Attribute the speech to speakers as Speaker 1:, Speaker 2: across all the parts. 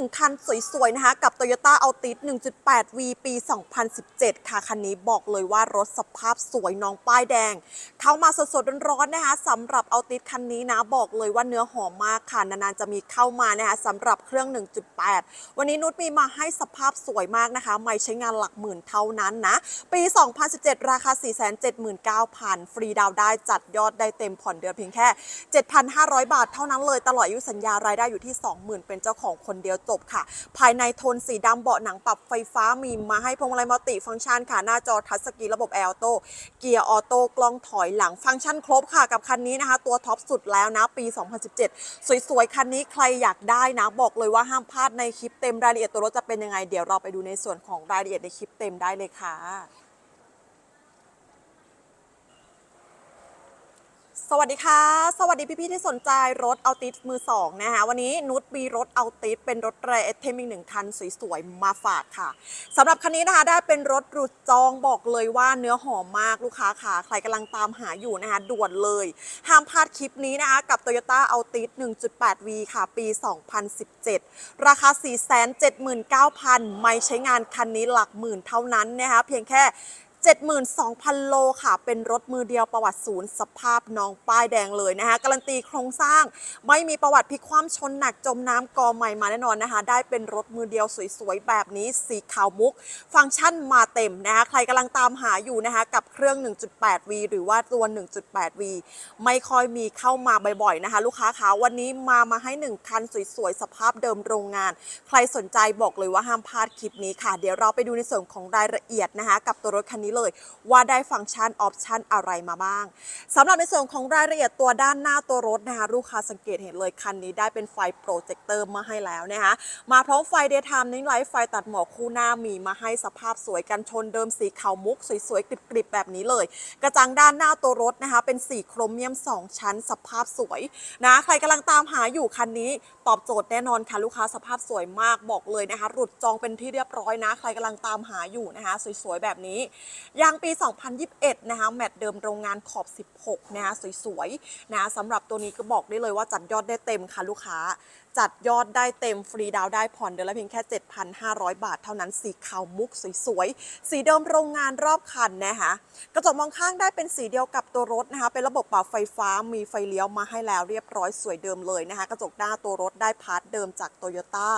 Speaker 1: 1 คันสวยๆนะคะ กับ Toyota Altis 1.8V ปี 2017 ค่ะ คันนี้บอกเลยว่ารถสภาพสวยน้องป้ายแดง เข้ามาสดๆร้อนๆนะคะสำหรับ Altis คันนี้นะ บอกเลยว่าเนื้อหอมมากค่ะ นานๆจะมีเข้ามานะคะสำหรับเครื่อง 1.8 วันนี้นุชมีมาให้สภาพสวยมากนะคะ ไม่ใช้งานหลักหมื่นเท่านั้นนะ ปี 2017 ราคา 479,000 ฟรีดาวได้จัดยอดได้เต็มผ่อนเดือนเพียงแค่ 7,500 บาทเท่านั้นเลย ตลอดอายุสัญญารายได้อยู่ที่ 20,000 เป็นเจ้าของคนเดียวจบค่ะ ภายในโทนสีดำเบาะหนังปรับไฟฟ้ามีมาให้พวงมาลัยมัลติฟังก์ชันค่ะ หน้าจอทัชสกรีนระบบแอร์ออโต้เกียร์ออโต้กล้องถอยหลังฟังก์ชันครบค่ะ กับคันนี้นะคะ ตัวท็อปสุดแล้วนะ ปี 2017 สวยๆ คันนี้ใครอยากได้นะ บอกเลยว่าห้ามพลาดในคลิปเต็มรายละเอียดตัวรถจะเป็นยังไง เดี๋ยวเราไปดูในส่วนของรายละเอียดในคลิปเต็มได้เลยค่ะ สวัสดีค่ะ สวัสดีพี่ๆที่สนใจรถเอาติสมือสองนะคะวันนี้นุชมีรถเอาติสเป็นรถแรเอเทมอีกหนึ่งคันสวยๆ มาฝากค่ะสำหรับคันนี้นะคะได้เป็นรถรุดจองบอกเลยว่าเนื้อหอมมากลูกค้าค่ะ ใครกำลังตามหาอยู่นะคะด่วนเลย ห้ามพลาดคลิปนี้นะคะกับ Toyota Altis 1.8V ค่ะ ปี 2017 ราคา 479,000 ไม่ใช้งานคันนี้หลักหมื่นเท่านั้นนะคะเพียงแค่ 72,000 โลค่ะ เป็นรถมือเดียวประวัติศูนย์สภาพนองป้ายแดงเลยนะคะ การันตีโครงสร้าง ไม่มีประวัติพลิกคว่ำชนหนักจมน้ำกอใหม่มาแน่นอนนะคะ ได้เป็นรถมือเดียวสวยๆ แบบนี้สีขาวมุก ฟังก์ชันมาเต็มนะคะ ใครกำลังตามหาอยู่นะคะ กับเครื่อง 1.8V หรือว่าตัว 1.8V ไม่ค่อยมีเข้ามาบ่อยๆนะคะ ลูกค้าคะวันนี้มามาให้ 1 คันสวยๆ สภาพเดิมโรงงาน ใครสนใจบอกเลยว่าห้ามพลาดคลิปนี้ค่ะ เดี๋ยวเราไปดูในส่วนของรายละเอียดนะคะ กับตัวรถคันนี้เลย ว่าได้ฟังก์ชันออปชันอะไรมาบ้างสำหรับในส่วนของรายละเอียดตัวด้านหน้าตัวรถนะคะลูกค้าสังเกตเห็นเลยคันนี้ได้เป็นไฟโปรเจคเตอร์มาให้แล้วนะคะมาพร้อมไฟเดย์ไทม์นิ่งไลท์ไฟตัดหมอกคู่หน้ามีมาให้สภาพสวยกันชนเดิมสีขาวมุก สวยๆกริบๆแบบนี้เลย กระจังด้านหน้าตัวรถนะคะเป็นสีโครเมียม 2 ชั้น สภาพสวยนะใครกำลังตามหาอยู่คันนี้ตอบโจทย์แน่นอนค่ะลูกค้าสภาพสวยมากบอกเลยนะคะหลุดจองเป็นที่เรียบร้อยนะ ใครกำลังตามหาอยู่นะคะ สวยๆแบบนี้ยางปี 2021 นะคะแมตต์เดิมโรงงานขอบ 16 นะคะสวยๆ นะสำหรับตัวนี้ก็บอกได้เลยว่าจัดยอดได้เต็มค่ะลูกค้า จัดยอดได้เต็มฟรีดาวได้ผ่อนเดือนละเพียงแค่ 7,500 บาทเท่านั้นสีขาวมุกสวยๆ สีเดิมโรงงานรอบคันนะคะกระจกมองข้างได้เป็นสีเดียวกับตัวรถนะคะ เป็นระบบปรับไฟฟ้ามีไฟเลี้ยวมาให้แล้วเรียบร้อยสวยเดิมเลยนะคะ กระจกหน้าตัวรถได้พาร์ทเดิมจากโตโยต้า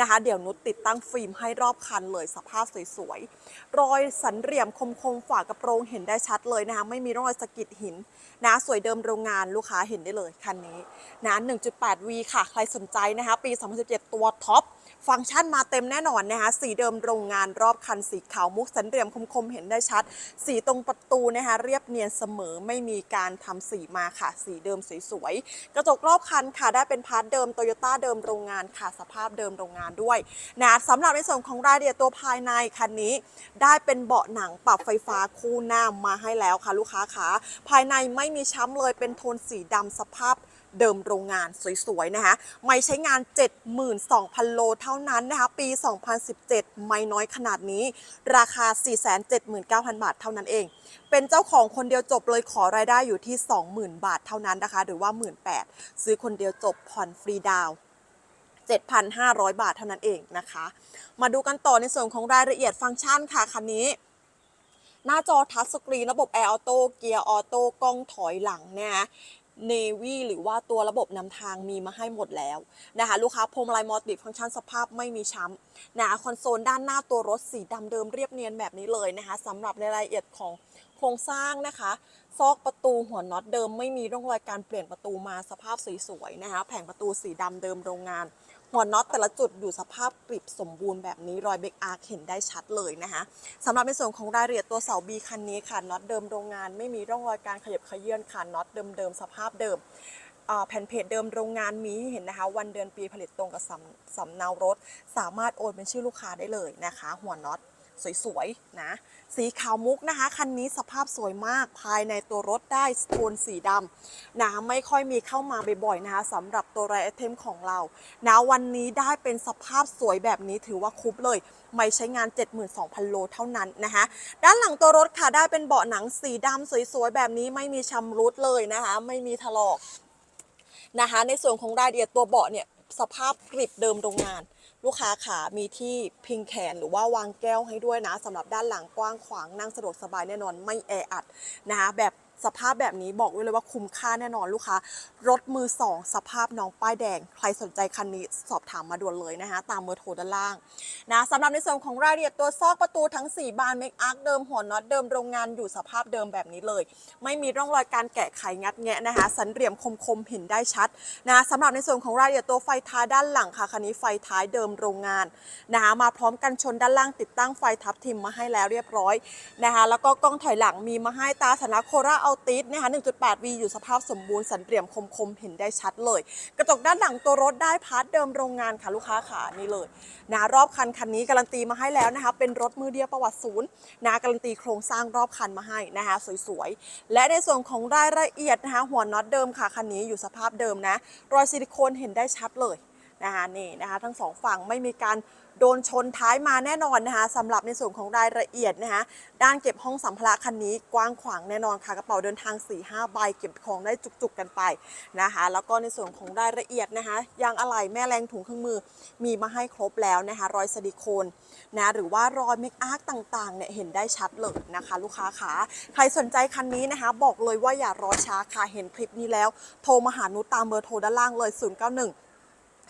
Speaker 1: นะคะ เดี๋ยวนุชติดตั้งฟิล์มให้รอบคันเลยสภาพสวยๆ รอยสันเหลี่ยมคมๆฝากระโปรงเห็นได้ชัดเลยนะคะ ไม่มีร่องรอยสะกิดหินนะสวยเดิมโรงงานลูกค้าเห็นได้เลยคันนี้นะ 1.8V ค่ะใครสนใจนะคะ ปี 2017 ตัวท็อป ฟังก์ชันมาเต็มแน่นอนนะคะ สีเดิมโรงงานรอบคันสีขาวมุกสันเหลี่ยมคมๆ เห็นได้ชัด สีตรงประตูนะคะเรียบเนียนเสมอไม่มีการทำสีมาค่ะ สีเดิมสวยๆ กระจกรอบคันค่ะได้เป็นพาร์ทเดิมโตโยต้าเดิมโรงงานค่ะสภาพเดิมโรงงานด้วยนะสำหรับในส่วนของรายละเอียดตัวภายในคันนี้ได้เป็นเบาะหนังปรับไฟฟ้าคู่หน้ามาให้แล้วค่ะลูกค้าขาภายในไม่มีช้ำเลยเป็นโทนสีดำสภาพ เดิมโรงงานสวยๆนะคะไม่ใช้งาน 72,000 โลเท่านั้นนะคะ ปี 2017 ไม่น้อยขนาดนี้ ราคา 479,000 บาทเท่านั้นเอง เป็นเจ้าของคนเดียวจบเลยขอรายได้อยู่ที่ 20,000 บาทเท่านั้นนะคะ หรือว่า 18,000 ซื้อคนเดียวจบผ่อนฟรีดาวน์7,500 บาทเท่านั้นเองนะคะ มาดูกันต่อในส่วนของรายละเอียดฟังก์ชันค่ะคันนี้ หน้าจอทัชสกรีนระบบแอร์ออโต้เกียร์ออโต้กล้องถอยหลังนะคะ วีหรือว่าตัวระบบนำทางมีมาให้หมดแล้วนะคะลูกค้าพรมลายมอติฟังก์ชันสภาพไม่มีช้ำนะคอนโซลด้านหน้าตัวรถสีดำเดิมเรียบเนียนแบบนี้เลยนะคะสำหรับในรายละเอียดของโครงสร้างนะคะ ซอกประตูหัวน็อตเดิมไม่มีร่องรอยการเปลี่ยนประตูมาสภาพสวยๆนะคะ แผงประตูสีดำเดิมโรงงาน หัวน็อตแต่ละจุดอยู่สภาพกริบสมบูรณ์แบบนี้รอยเบรกอาร์เห็นได้ชัดเลยนะคะสำหรับในส่วนของรายละเอียดตัวเสาบีคันนี้ค่ะน็อตเดิมโรงงาน ไม่มีร่องรอยการขยับขยื่นค่ะน็อตเดิมๆสภาพเดิมแผ่นเพจเดิมโรงงานมีให้เห็นนะคะ วันเดือนปีผลิตตรงกับสำสำเนารถ สามารถโอนเป็นชื่อลูกค้าได้เลยนะคะ หัวน็อต สวยๆนะสีขาวมุกนะคะ คันนี้สภาพสวยมากภายในตัวรถได้โทนสีดำนะไม่ค่อยมีเข้ามาบ่อยๆนะคะสำหรับตัวไรไอเทมของเรานะวันนี้ได้เป็นสภาพสวยแบบนี้ถือว่าคุ้มเลย ไม่ใช้งาน 72,000 โลเท่านั้นนะคะด้านหลังตัวรถค่ะได้เป็นเบาะหนังสีดำสวยๆแบบนี้ไม่มีชำรุดเลยนะคะไม่มีถลอกนะคะในส่วนของรายละเอียดตัวเบาะเนี่ยสภาพกริบเดิมโรงงาน ลูกค้าขามีที่พิงแขนหรือว่าวางแก้วให้ด้วยนะสำหรับด้านหลังกว้างขวางนั่งสะดวกสบายแน่นอนไม่แออัดนะคะแบบ สภาพแบบนี้บอกไว้เลยว่าคุ้มค่าแน่นอนลูกค้า รถมือสองสภาพน้องป้ายแดง ใครสนใจคันนี้สอบถามมาด่วนเลยนะคะ ตามเบอร์โทรด้านล่างนะสำหรับในส่วนของรายละเอียดตัวซอกประตูทั้ง 4 บานเมคอาร์คเดิมหัวน็อตเดิมโรงงานอยู่สภาพเดิมแบบนี้เลย ไม่มีร่องรอยการแกะไขงัดแงะนะคะ สันเหลี่ยมคมๆเห็นได้ชัดนะสำหรับในส่วนของรายละเอียดตัวไฟท้ายด้านหลังค่ะคันนี้ไฟท้ายเดิมโรงงานนะคะมาพร้อมกันชนด้านล่างติดตั้งไฟทับทิมมาให้แล้วเรียบร้อยนะคะแล้วก็กล้องถอยหลังมีมาให้ตาสนะโคราอัลติสนะคะ 1.8 V อยู่สภาพสมบูรณ์สันเหลี่ยมคมๆ เห็นได้ชัดเลย กระจกด้านหลังตัวรถได้พาร์ทเดิมโรงงานค่ะลูกค้าขานี่เลยนะรอบคันคันนี้การันตีมาให้แล้วนะคะ เป็นรถมือเดียวประวัติศูนย์นะการันตีโครงสร้างรอบคันมาให้นะคะสวยๆ และในส่วนของรายละเอียดนะคะหัวน็อตเดิมค่ะคันนี้อยู่สภาพเดิมนะรอยซิลิโคนเห็นได้ชัดเลยนะคะนี่นะคะทั้งสองฝั่งไม่มีการ โดนชนท้ายมาแน่นอนนะคะสำหรับในส่วนของรายละเอียดนะคะด้านเก็บห้องสัมภาระคันนี้กว้างขวางแน่นอนค่ะกระเป๋าเดินทาง4-5ใบเก็บของได้จุกๆกันไปนะคะแล้วก็ในส่วนของรายละเอียดนะคะยางอะไหล่แม่แรงถุงเครื่องมือมีมาให้ครบแล้วนะคะรอยซิลิโคนนะหรือว่ารอยเมคอาร์ต่างๆเนี่ยเห็นได้ชัดเลยนะคะ ลูกค้าขาใครสนใจคันนี้นะคะ บอกเลยว่าอย่ารอช้าค่ะเห็นคลิปนี้แล้ว โทรมาหานุตามเบอร์โทรด้านล่างเลย 091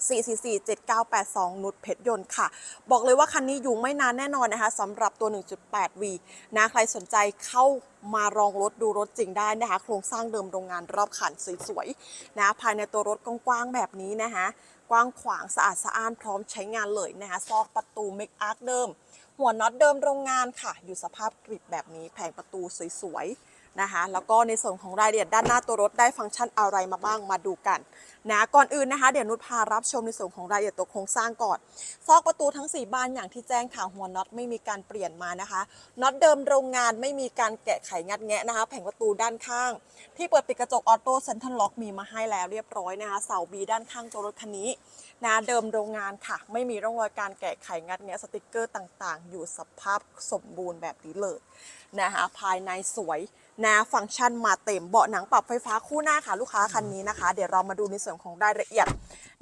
Speaker 1: 444-7982 นุชเพชรยนต์ค่ะ บอกเลยว่าคันนี้อยู่ไม่นานแน่นอนนะคะสำหรับตัว 1.8V นะใครสนใจเข้ามาลองรถดูรถจริงได้นะคะ โครงสร้างเดิมโรงงานรอบคันสวยๆนะภายในตัวรถกว้างๆแบบนี้นะคะกว้างขวางสะอาดสะอ้านพร้อมใช้งานเลยนะคะซอกประตูเมคอาร์คเดิม หัวน็อตเดิมโรงงานค่ะ อยู่สภาพกริบแบบนี้แผงประตูสวยๆ นะคะ แล้วก็ในส่วนของรายละเอียดด้านหน้าตัวรถได้ฟังก์ชันอะไรมาบ้างมาดูกันนะก่อนอื่นนะคะ เดี๋ยวนุชพารับชมในส่วนของรายละเอียดตัวโครงสร้างก่อน ซอกประตูทั้ง 4 บานอย่างที่แจ้งค่ะหัวน็อตไม่มีการเปลี่ยนมานะคะน็อตเดิมโรงงานไม่มีการแกะไขงัดแงะนะคะ แผงประตูด้านข้าง ที่เปิดปิดกระจกออโต้เซนทรัลล็อกมีมาให้แล้วเรียบร้อยนะคะเสาบีด้านข้างตัวรถคันนี้นะเดิมโรงงานค่ะ ไม่มีร่องรอยการแกะไขงัดแงะสติกเกอร์ต่างๆ อยู่สภาพสมบูรณ์แบบนี้เลยนะคะภายในสวยนะฟังก์ชันมาเต็มเบาะหนังปรับไฟฟ้าคู่หน้าค่ะลูกค้าคันนี้นะคะ เดี๋ยวเรามาดูในส่วนของรายละเอียด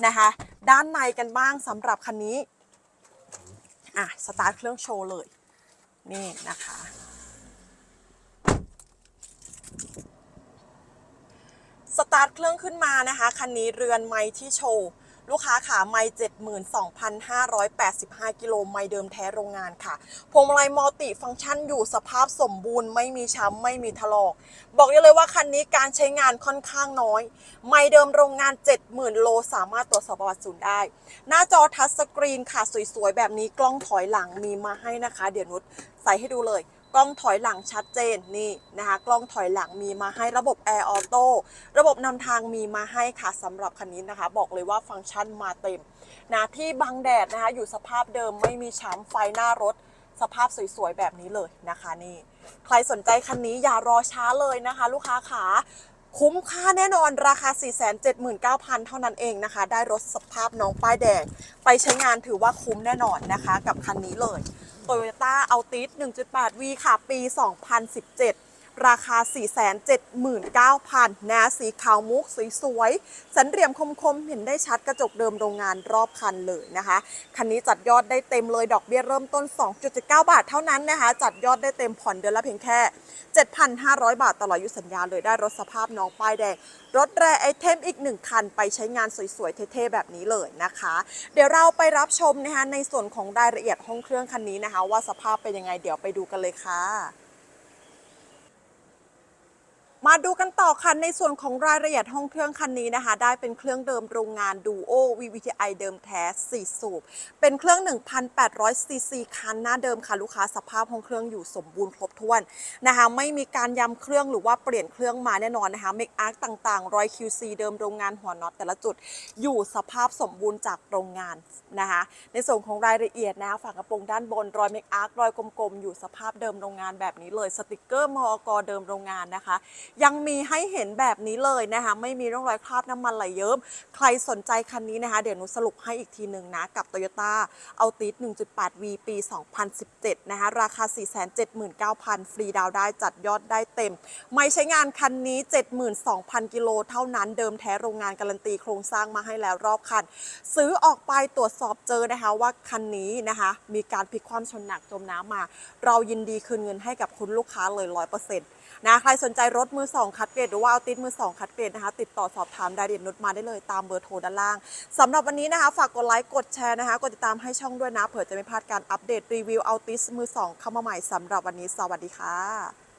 Speaker 1: นะคะ ด้านในกันบ้างสำหรับคันนี้อะสตาร์ทเครื่องโชว์เลย นี่นะคะสตาร์ทเครื่องขึ้นมานะคะคันนี้เรือนไม้ที่โชว์ ลูกค้าขาไม้72,585 กิโลไม้เดิมแท้โรงงานค่ะ พวงมาลัยมัลติฟังก์ชันอยู่สภาพสมบูรณ์ไม่มีช้ำไม่มีถลอก บอกได้เลยว่าคันนี้การใช้งานค่อนข้างน้อย ไม่เดิมโรงงาน 70,000 โลสามารถตรวจสอบประวัติศูนย์ได้ หน้าจอทัชสกรีนค่ะสวยๆ แบบนี้กล้องถอยหลังมีมาให้นะคะ เดี๋ยวนุชใส่ให้ดูเลย กล้องถอยหลังชัดเจนนี่นะคะ กล้องถอยหลังมีมาให้ระบบแอร์ออโต้ระบบนำทางมีมาให้ค่ะสำหรับคันนี้นะคะ บอกเลยว่าฟังก์ชันมาเต็มนะที่บังแดดนะคะอยู่สภาพเดิมไม่มีช้ำไฟหน้ารถสภาพสวยๆ แบบนี้เลยนะคะนี่ ใครสนใจคันนี้อย่ารอช้าเลยนะคะ ลูกค้าขาคุ้มค่าแน่นอนราคา 479,000 เท่านั้นเองนะคะ ได้รถสภาพน้องป้ายแดง ไปใช้งานถือว่าคุ้มแน่นอนนะคะ กับคันนี้เลย Toyota Altis 1.8V ค่ะ ปี 2017 ราคา 479,000นะสีขาวมุกสวยๆ สันเหลี่ยมคมๆ เห็นได้ชัดกระจกเดิมโรงงานรอบคันเลยนะคะ คันนี้จัดยอดได้เต็มเลยดอกเบี้ยเริ่มต้น 2.79 บาทเท่านั้นนะคะ จัดยอดได้เต็มผ่อนเดือนละเพียงแค่ 7,500 บาทตลอดอายุสัญญาเลยได้รถสภาพน้องป้ายแดง รถแรไอเทมอีกหนึ่งคันไปใช้งานสวยๆ เท่ๆ แบบนี้เลยนะคะ เดี๋ยวเราไปรับชมนะคะในส่วนของรายละเอียดห้องเครื่องคันนี้นะคะ ว่าสภาพเป็นยังไงเดี๋ยวไปดูกันเลยค่ะ มาดูกันต่อค่ะในส่วนของรายละเอียดห้องเครื่องคันนี้นะคะ ได้เป็นเครื่องเดิมโรงงาน Duo VVTi เดิมแท้ 4 สูบ เป็นเครื่อง 1,800 ซีซีคันหน้าเดิมค่ะลูกค้าสภาพห้องเครื่องอยู่สมบูรณ์ครบถ้วนนะคะไม่มีการย้ำเครื่องหรือว่าเปลี่ยนเครื่องมาแน่นอนนะคะเมคอาร์ต่างๆรอย QC เดิมโรงงานหัวน็อตแต่ละจุด อยู่สภาพสมบูรณ์จากโรงงานนะคะในส่วนของรายละเอียดนะคะฝากระโปรงด้านบนรอยเมคอาร์รอยกลมๆอยู่สภาพเดิมโรงงานแบบนี้เลยสติกเกอร์มอกเดิมโรงงานนะคะยังมีให้เห็นแบบนี้เลยนะคะไม่มีร่องรอยคราบน้ำมันไหลเยิ้มใครสนใจคันนี้นะคะ เดี๋ยวหนูสรุปให้อีกทีหนึ่งนะกับ Toyota a l t i s 1.8 V ปี 2017 นะคะราคา 479,000 ฟรีดาวได้จัดยอดได้เต็ม ไม่ใช้งานคันนี้ 72,000 กิโลเท่านั้นเดิมแท้โรงงานการันตีโครงสร้างมาให้แล้วรอบคัน ซื้อออกไปตรวจสอบเจอนะคะว่าคันนี้นะคะ มีการพลิกความชนหนักจมน้ำมา เรายินดีคืนเงินให้กับคุณลูกค้าเลย 100%นะใครสนใจรถมือือ2คัดเกรดหรือว่าเอาติดมือ2คัดเกรดนะคะติดต่อสอบถามรายละเอียดนุชมาได้เลยตามเบอร์โทรด้านล่างสำหรับวันนี้นะคะ ฝากกดไลค์กดแชร์นะคะกดติดตามให้ช่องด้วยนะเผื่อจะไม่พลาดการอัปเดตรีวิวเอาติสมือ2เข้ามาใหม่สำหรับวันนี้สวัสดีค่ะ